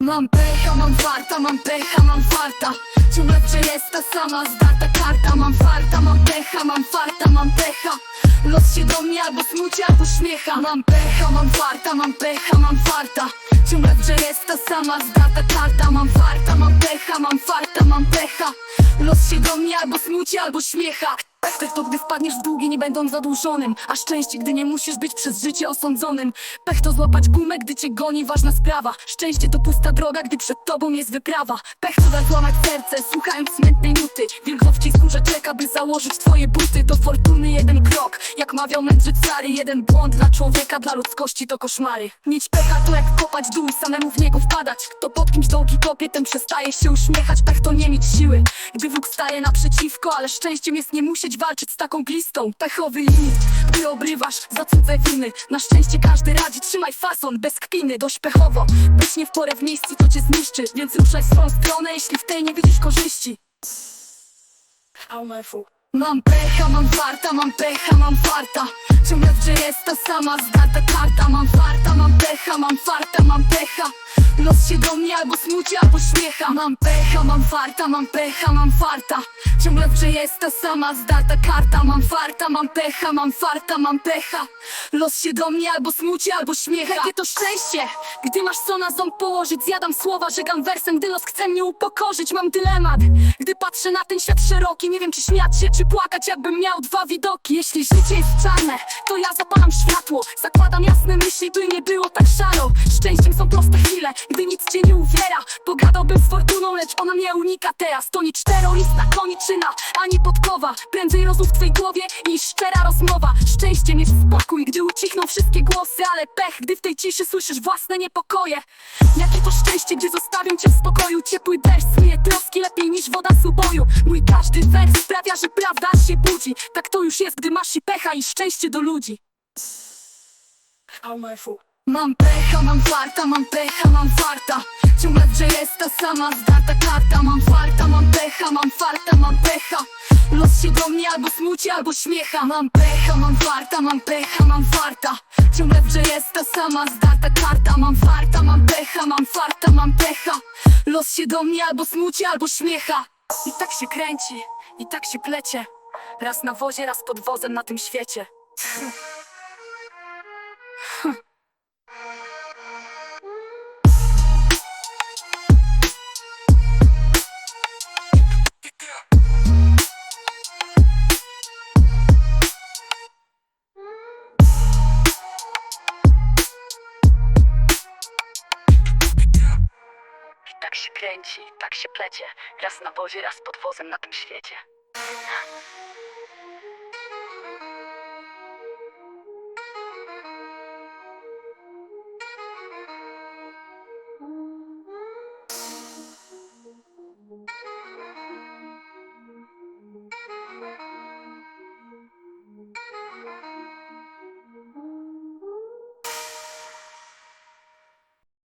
Mam pecha, mam farta, mam pecha, mam farta. Ciągle jest ta sama zdarta karta. Mam farta, mam pecha, mam farta, mam pecha. Los się do mnie albo smuci, albo śmiecha. Mam pecha, mam farta, mam pecha, mam farta. Ciągle jest ta sama zdarta karta. Mam farta, mam pecha, się do mnie albo smuci, albo śmiecha. Pech to gdy wpadniesz w długi nie będąc zadłużonym. A szczęście gdy nie musisz być przez życie osądzonym. Pech to złapać gumę gdy cię goni ważna sprawa. Szczęście to pusta droga gdy przed tobą jest wyprawa. Pech to dać złamać serce słuchając smętnej nuty. Wilk w skórze czeka by założyć twoje buty. Do fortuny mawiał mędrzyc stary Jeden błąd dla człowieka dla ludzkości to koszmary. Mieć pecha to jak kopać dół i samemu w niego wpadać. Kto pod kimś dołki kopie ten przestaje się uśmiechać Pech to nie mieć siły. Gdy wróg staje naprzeciwko Ale szczęściem jest nie musieć walczyć z taką glistą. Pechowy limit, gdy obrywasz za cudze winy. Na szczęście każdy radzi, trzymaj fason bez kpiny Dość pechowo, być nie w porę w miejscu to cię zniszczy Więc ruszaj w swą stronę, jeśli w tej nie widzisz korzyści Mam pecha, mam farta, mam pecha, mam farta. Ciągle że jest ta sama zdarta karta Mam farta, Mam pecha, mam farta, mam pecha, mam farta. Ciągle że jest ta sama zdarta karta. Mam farta, mam pecha, mam farta, mam pecha. Los się do mnie albo smuci, albo śmiecha. Jakie to szczęście, gdy masz co na ząb położyć Zjadam słowa, żegam wersem, gdy los chce mnie upokorzyć. Mam dylemat, gdy patrzę na ten świat szeroki Nie wiem czy śmiać się, czy płakać, jakbym miał dwa widoki. Jeśli życie jest czarne, to ja zapalam światło. Zakładam jasne myśli, by nie było tak szaro. Szczęściem są proste chwile, gdy nic cię nie uwiera. Pogadałbym z fortuną, lecz ona mnie unika. Teraz To nie czterolistna koniczyna, ani podkowa. Prędzej rozum w twej głowie niż szczera rozmowa. Szczęście mieć spokój, gdy ucichną wszystkie głosy Ale pech, gdy w tej ciszy słyszysz własne niepokoje. Jakie to szczęście, gdzie zostawią cię w spokoju? Ciepły deszcz smyje troski lepiej niż woda z uboju. Mój każdy wers sprawia, że prawda się budzi. Tak to już jest, gdy masz i pecha i szczęście do ludzi. Mam pecha, mam farta, mam pecha, mam że jest ta sama zdarta karta. Mam farta, mam pecha, mam farta, mam pecha. Los się do mnie albo smuci, albo śmiecha. Mam pecha, mam farta, mam pecha, mam farta Ciągle, jest ta sama zdarta karta. Mam farta, mam pecha, mam farta, mam pecha. Los się do mnie albo smuci, albo śmiecha. I tak się kręci, i tak się plecie. Raz na wozie, raz pod wozem na tym świecie tak się kręci, tak się plecie. Raz na wozie, raz pod wozem na tym świecie.